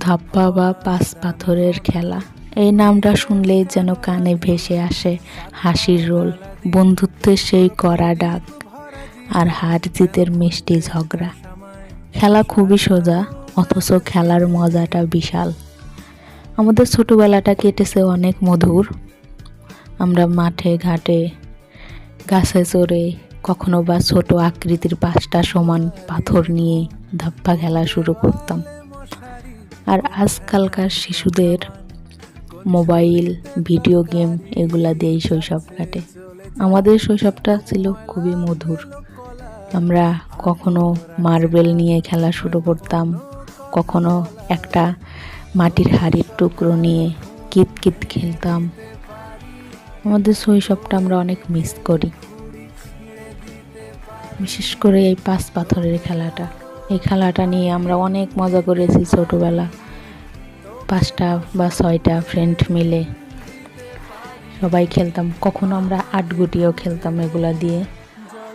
ধাপ্পা বা পাঁচ পাথরের খেলা। এই নামটা শুনলেই যেন কানে ভেসে আসে হাসির রোল, বন্ধুত্বের সেই কড়া ডাক আর হার জিতের মিষ্টি ঝগড়া। খেলা খুবই সোজা, অথচ খেলার মজাটা বিশাল। আমাদের ছোটবেলাটা কেটেছে অনেক মধুর। আমরা মাঠে, ঘাটে, গাছে চড়ে, কখনো বা ছোট আকৃতির পাঁচটা সমান পাথর নিয়ে ধাপ্পা খেলা শুরু করতাম। আর আজকালকার শিশুদের মোবাইল, ভিডিও গেম এগুলা দিয়েই শৈশব কাটে। আমাদের শৈশবটা ছিল খুবই মধুর। আমরা কখনো মার্বেল নিয়ে খেলা শুরু করতাম, কখনো একটা মাটির হাড়ির টুকরো নিয়ে কিত কিত খেলতাম। আমাদের শৈশবটা আমরা অনেক মিস করি। বিশেষ করে এই পাঁচ পাথরের খেলাটা। এই খেলাটা নিয়ে আমরা অনেক মজা করেছি ছোটোবেলা। পাঁচটা বা ছয়টা ফ্রেন্ড মিলে। সবাই খেলতাম। কখনো আমরা আট গুটিও খেলতাম এগুলা দিয়ে।